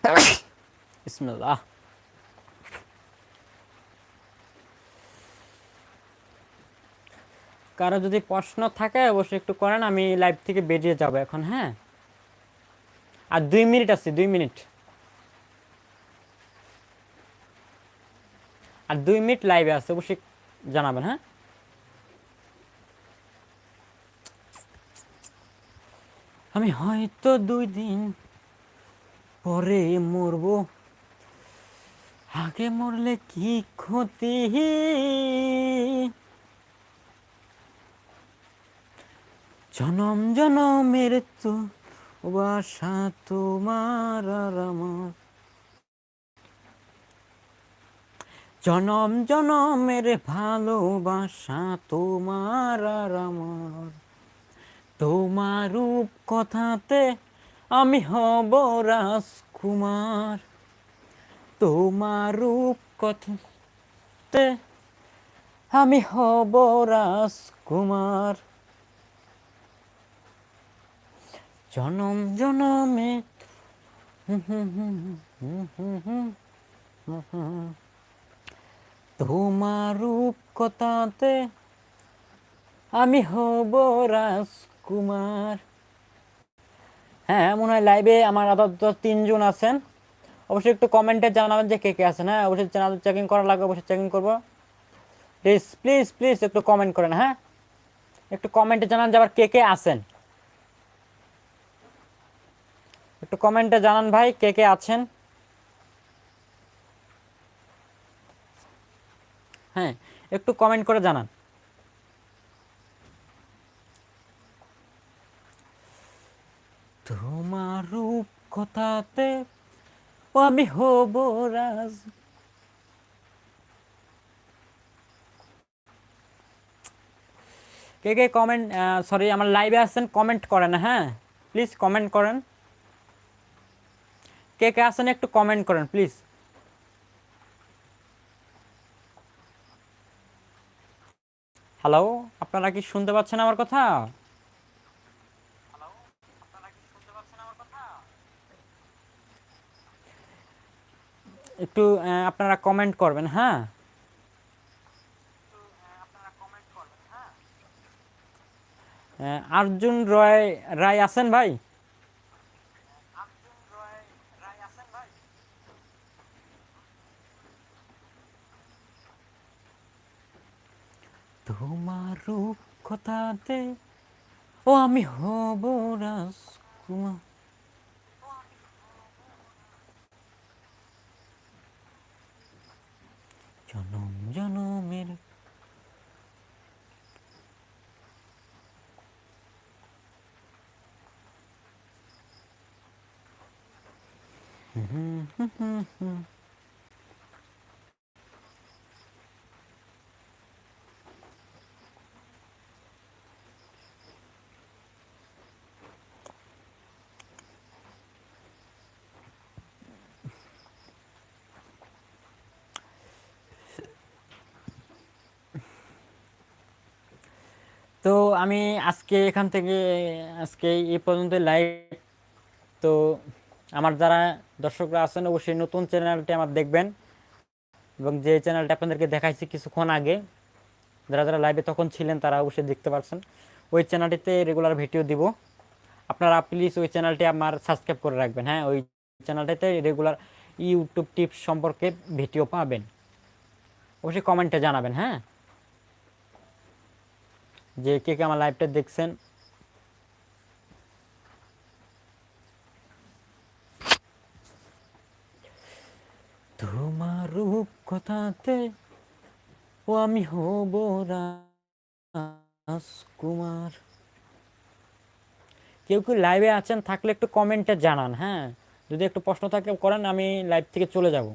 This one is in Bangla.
বিসমিল্লাহ কারও যদি প্রশ্ন থাকে, অবশ্যই একটু করেন, আমি লাইভ থেকে বেরিয়ে যাব এখন হ্যাঁ? আর দুই মিনিট আছে, দুই মিনিট। আর দুই মিনিট লাইভে আছে, অবশ্যই জানাবেন হ্যাঁ? আমি হয়তো দুই দিন পরে মরবো। আগে মরলে কি ক্ষতি? জনম জনমের তো বাসা তোমার আর আমার। জনম জনমের ভালোবাসা তোমার আর আমার। তোমার রূপ কথাতে আমি হব রাজকুমার। তোমার রূপ কথাতে আমি হব রাজকুমার। জনম, জনমে তোমার রূপ কথাতে আমি হব রাজকুমার। হ্যাঁ মনে হয় লাইভে আমার আপাতত তিনজন আছেন। অবশ্যই একটু কমেন্টে জানাবেন যে কে কে আছেন। হ্যাঁ অবশ্যই চ্যানেল চেকিং করা লাগবে, অবশ্যই চেকিং করব। প্লিজ প্লিজ প্লিজ একটু কমেন্ট করেন হ্যাঁ? একটু কমেন্টে জানান যে আবার কে কে আছেন। একটু কমেন্টে জানান ভাই, কে কে আছেন? হ্যাঁ একটু কমেন্ট করে জানান। তোমার রূপ কথাতে আমি হব রাজ। কে কে কমেন্ট সরি আমার লাইভে আসছেন কমেন্ট করেন হ্যাঁ? প্লিজ কমেন্ট করেন। কে কে আসেন একটু কমেন্ট করেন প্লিজ হ্যালো আপনারা কি শুনতে পাচ্ছেন আমার কথা? একটু আপনারা কমেন্ট করবেন হ্যাঁ? আহ, অর্জুন রয় রায় আছেন ভাই? তোমার রূপ কথাতে ও আমি হব রাজকুমার। জনম জনমের তো আমি আজকে এখান থেকে, আজকে এই পর্যন্ত লাইভ তো আমার যারা দর্শকরা আছেন, অবশ্যই নতুন চ্যানেলটি আমার দেখবেন। এবং যে চ্যানেলটা আপনাদেরকে দেখাইছি কিছুক্ষণ আগে, যারা যারা লাইভে তখন ছিলেন, তারা অবশ্যই দেখতে পারছেন। ওই চ্যানেলটিতে রেগুলার ভিডিও দিব। আপনারা প্লিজ ওই চ্যানেলটি আমার সাবস্ক্রাইব করে রাখবেন হ্যাঁ? ওই চ্যানেলটিতে রেগুলার ইউটিউব টিপস সম্পর্কে ভিডিও পাবেন। অবশ্যই কমেন্টে জানাবেন হ্যাঁ? যে কে কে আমার লাইভটা দেখছেন। তোমার রূপ কথাতে ও আমি হব রাজকুমার। কেউ কেউ লাইভে আছেন, থাকলে একটু কমেন্টে জানান হ্যাঁ? যদি একটু প্রশ্ন থাকে, করেন, আমি লাইভ থেকে চলে যাব।